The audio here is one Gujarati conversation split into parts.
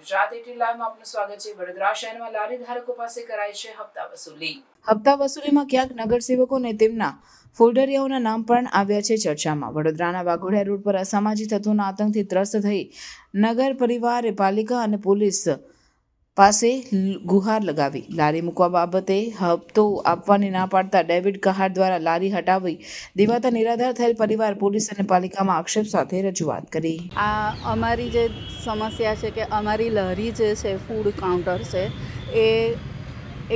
ગુજરાત એટી લાઈવમાં આપનું સ્વાગત છે. વડોદરા શહેરમાં લારી ધારકો પાસે કરાય છે હપ્તા વસૂલી. હપ્તા વસૂલીમાં ક્યાંક નગરસેવકોને તેમના ફોલ્ડરિયાઓના નામ પણ આવ્યા છે ચર્ચામાં. વડોદરાના વાઘોડિયા રોડ પર અસામાજિક તત્વોના આતંકથી ત્રસ્ત થઈ નગર પરિવારે, પાલિકા અને પોલીસ પાસે ગુહાર લગાવી. લારી મૂકવા બાબતે હપ્તો આપવાની ના પાડતા ડેવિડ કહાર દ્વારા લારી હટાવી દેવાતા નિરાધાર થયેલ પરિવાર પોલીસ અને પાલિકામાં આક્ષેપ સાથે રજૂઆત કરી. આ અમારી જે સમસ્યા છે કે અમારી લહેરી જે છે ફૂડ કાઉન્ટર છે, એ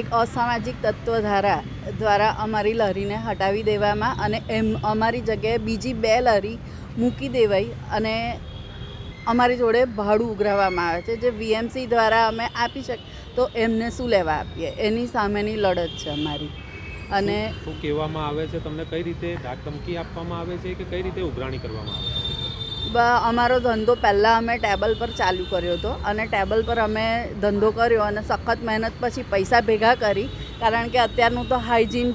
એક અસામાજિક તત્વ ધારા દ્વારા અમારી લહેરીને હટાવી દેવામાં અને એમ, અમારી જગ્યાએ બીજી બે લહેરી મૂકી દેવાઈ અને અમારી જોડે ભાડું ઉઘરાવવામાં આવે છે જે વીએમસી દ્વારા અમે આપી શક તો એમને શું લેવા આપીએ? એની સામેની લડત છે અમારી. અને શું કહેવામાં આવે છે? તમને કઈ રીતે ધાક ધમકી આપવામાં આવે છે કે કઈ રીતે ઉઘરાણી કરવામાં આવે છે? બ- અમારો ધંધો પહેલાં અમે ટેબલ પર ચાલુ કર્યો હતો અને ટેબલ પર અમે ધંધો કર્યો અને સખત મહેનત પછી પૈસા ભેગા કરી કારણ કે અત્યારનું તો હાઇજીન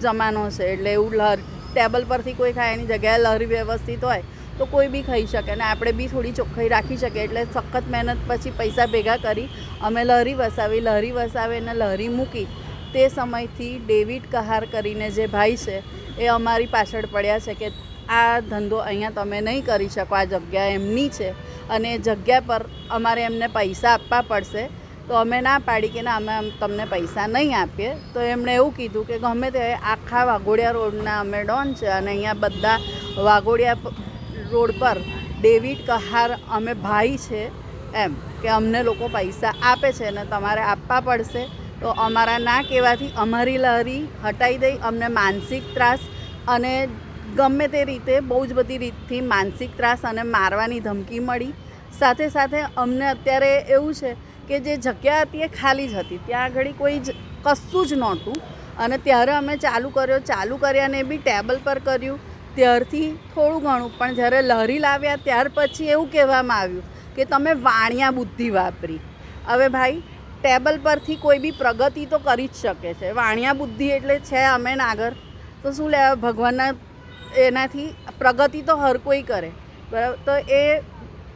જમાનો છે એટલે એવું લહર ટેબલ પરથી કોઈ ખાય એની જગ્યાએ લહરી વ્યવસ્થિત હોય તો કોઈ બી ખાઈ શકે અને આપણે બી થોડી ચોખ્ખાઈ રાખી શકીએ. એટલે સખત મહેનત પછી પૈસા ભેગા કરી અમે લહરી વસાવી લહરી વસાવી અને લહરી મૂકી. તે સમયથી ડેવિડ કહાર કરીને જે ભાઈ છે, એ અમારી પાછળ પડ્યા છે કે આ ધંધો અહીંયા તમે નહીં કરી શકો, આ જગ્યા એમની છે. અને જગ્યા પર અમારે એમને પૈસા આપવા પડશે. તો અમે ના પાડી કે ના, અમે તમને પૈસા નહીં આપીએ. તો એમણે એવું કીધું કે ગમે તે આખા વાઘોડિયા રોડના અમે ડોન છે અને અહીંયા બધા વાઘોડિયા રોડ પર ડેવિડ કહાર, અમે ભાઈ છે એમ કે અમને લોકો પૈસા આપે છે અને તમારે આપવા પડશે. તો અમારા ના કહેવાથી અમારી લહેરી હટાવી દઈ, અમને માનસિક ત્રાસ અને ગમે તે રીતે બહુ જ બધી રીતથી માનસિક ત્રાસ અને મારવાની ધમકી મળી. સાથે સાથે અમને અત્યારે એવું છે કે જે જગ્યા હતી એ ખાલી જ હતી. ત્યાં આગળ કોઈ જ, કશું જ નહોતું. અને ત્યારે અમે ચાલુ કર્યો, ચાલુ કર્યા ને બી ટેબલ પર કર્યું. ત્યારથી થોડું ઘણું, પણ જ્યારે લહેરી લાવ્યા ત્યાર પછી એવું કહેવામાં આવ્યું કે તમે વાણિયા બુદ્ધિ વાપરી. હવે ભાઈ, ટેબલ પરથી કોઈ બી પ્રગતિ તો કરી જ શકે છે. વાણિયા બુદ્ધિ એટલે છે અમે નાગર. તો શું લેવા ભગવાનના એનાથી પ્રગતિ તો હર કોઈ કરે. બરાબર? તો એ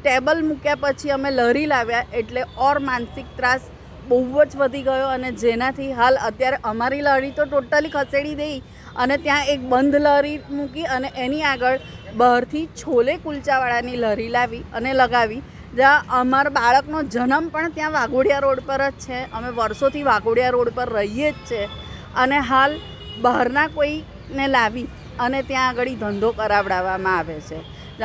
ટેબલ મૂક્યા પછી અમે લહેરી લાવ્યા એટલે ઓર માનસિક ત્રાસ બહુ જ વધી ગયો અને જેનાથી હાલ અત્યારે અમારી લહેરી તો ટોટલી ખસેડી દઈ અને ત્યાં એક બંધ લહેરી મૂકી અને એની આગળ બહારથી છોલે કુલચાવાળાની લહેરી લાવી અને લગાવી. જ્યાં અમારા બાળકનો જન્મ પણ ત્યાં વાઘોડિયા રોડ પર જ છે. અમે વર્ષોથી વાઘોડિયા રોડ પર રહીએ જ છે. અને હાલ બહારના કોઈને લાવી અને ત્યાં આગળ ધંધો કરાવડાવવામાં આવે છે.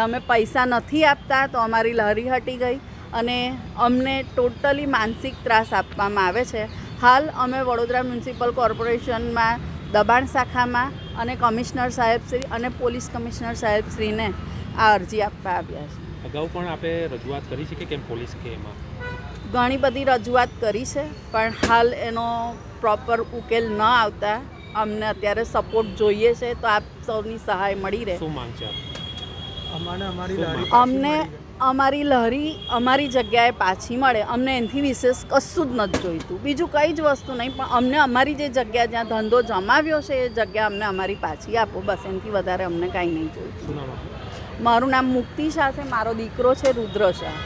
અમે પૈસા નથી આપતા તો અમારી લહેરી હટી ગઈ અને અમને ટોટલી માનસિક ત્રાસ આપવામાં આવે છે. હાલ અમે વડોદરા મ્યુનિસિપલ કોર્પોરેશનમાં દબાણ શાખામાં અને કમિશનર સાહેબશ્રી અને પોલીસ કમિશનર સાહેબશ્રીને આ અરજી આપવા આવ્યા છે. અગાઉ પણ આપે રજૂઆત કરી છે કે કેમ પોલીસ કે એમાં? ઘણી બધી રજૂઆત કરી છે પણ હાલ એનો પ્રોપર ઉકેલ ન આવતા અમને અત્યારે સપોર્ટ જોઈએ છે તો આપ સૌની સહાય મળી રહે. શું માંગ છે આપ? અમાને અમારી લહેરી અમારી જગ્યાએ પાછી મળે. અમને એનાથી વિશેષ કશું જ નથી જોઈતું. બીજું કંઈ જ વસ્તુ નહીં પણ અમને અમારી જે જગ્યા જ્યાં ધંધો જમાવ્યો છે એ જગ્યા અમને અમારી પાછી આપો. બસ એનાથી વધારે અમને કાંઈ નહીં જોઈતું? મારું નામ મુક્તિ શાહ છે. મારો દીકરો છે રુદ્ર શાહ.